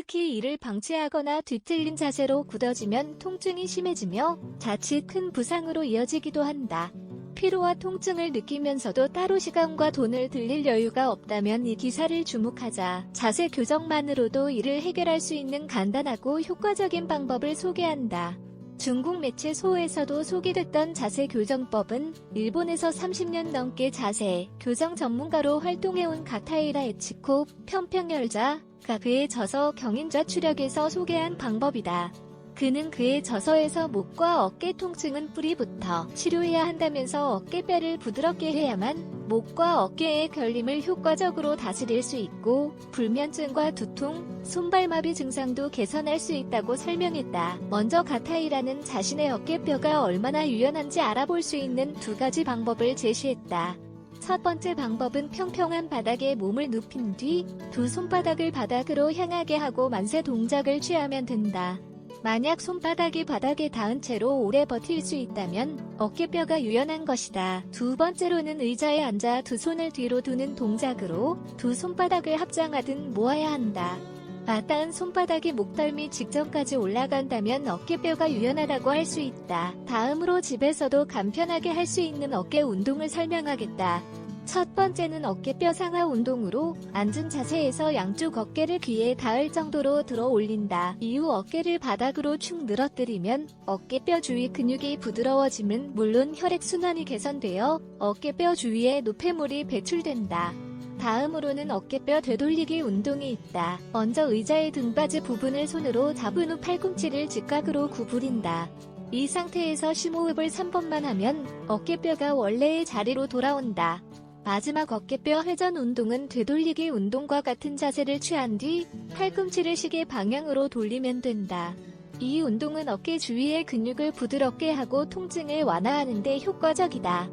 특히 이를 방치하거나 뒤틀린 자세로 굳어지면 통증이 심해지며 자칫 큰 부상으로 이어지기도 한다. 피로와 통증을 느끼면서도 따로 시간과 돈을 들릴 여유가 없다면 이 기사를 주목하자. 자세 교정만으로도 이를 해결할 수 있는 간단하고 효과적인 방법을 소개한다. 중국 매체 소에서도 소개됐던 자세 교정법은 일본에서 30년 넘게 자세 교정 전문가로 활동해온 가타이라 에치코 편평열자가 그의 저서 경인좌 추력에서 소개한 방법이다. 그는 그의 저서에서 목과 어깨 통증은 뿌리부터 치료해야 한다면서 어깨뼈를 부드럽게 해야만 목과 어깨의 결림을 효과적으로 다스릴 수 있고 불면증과 두통, 손발마비 증상도 개선할 수 있다고 설명했다. 먼저 가타이라는 자신의 어깨뼈가 얼마나 유연한지 알아볼 수 있는 두 가지 방법을 제시했다. 첫 번째 방법은 평평한 바닥에 몸을 눕힌 뒤 두 손바닥을 바닥으로 향하게 하고 만세 동작을 취하면 된다. 만약 손바닥이 바닥에 닿은 채로 오래 버틸 수 있다면 어깨뼈가 유연한 것이다. 두 번째로는 의자에 앉아 두 손을 뒤로 두는 동작으로 두 손바닥을 합장하듯 모아야 한다. 맞닿은 손바닥이 목덜미 직전까지 올라간다면 어깨뼈가 유연하다고 할 수 있다. 다음으로 집에서도 간편하게 할 수 있는 어깨 운동을 설명하겠다. 첫 번째는 어깨뼈 상하 운동으로 앉은 자세에서 양쪽 어깨를 귀에 닿을 정도로 들어 올린다. 이후 어깨를 바닥으로 축 늘어뜨리면 어깨뼈 주위 근육이 부드러워짐은 물론 혈액순환이 개선되어 어깨뼈 주위에 노폐물이 배출된다. 다음으로는 어깨뼈 되돌리기 운동이 있다. 먼저 의자의 등받이 부분을 손으로 잡은 후 팔꿈치를 직각으로 구부린다. 이 상태에서 심호흡을 3번만 하면 어깨뼈가 원래의 자리로 돌아온다. 마지막 어깨뼈 회전 운동은 되돌리기 운동과 같은 자세를 취한 뒤 팔꿈치를 시계 방향으로 돌리면 된다. 이 운동은 어깨 주위의 근육을 부드럽게 하고 통증을 완화하는 데 효과적이다.